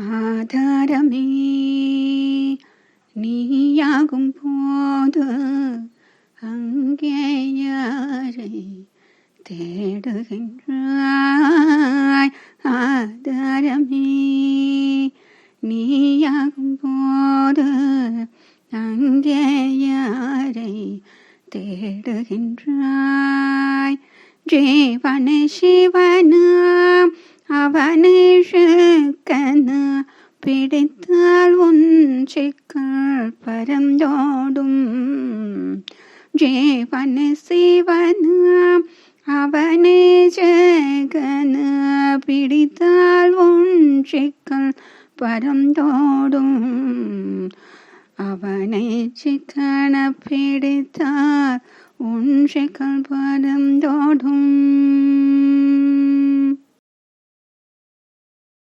ஆதாரமே. நீயாகும் போது அங்கே யாரை தேடுகின்றாய்? ஆதாரமே. நீயாகும் போது அங்கே யாரை தேடுகின்றாய்? ஜீவன சிவனு அவனே கண்ணு பிடித்தால் உன் சிக்கல் பரந்தோடும் ஜீவன சிவன அவனே ஜெகனு பிடித்தால் உன் சிக்கல் பரந்தோடும் அவனை சிக்கன பிடித்தால் உன் சிக்கல் பரந்தோடும்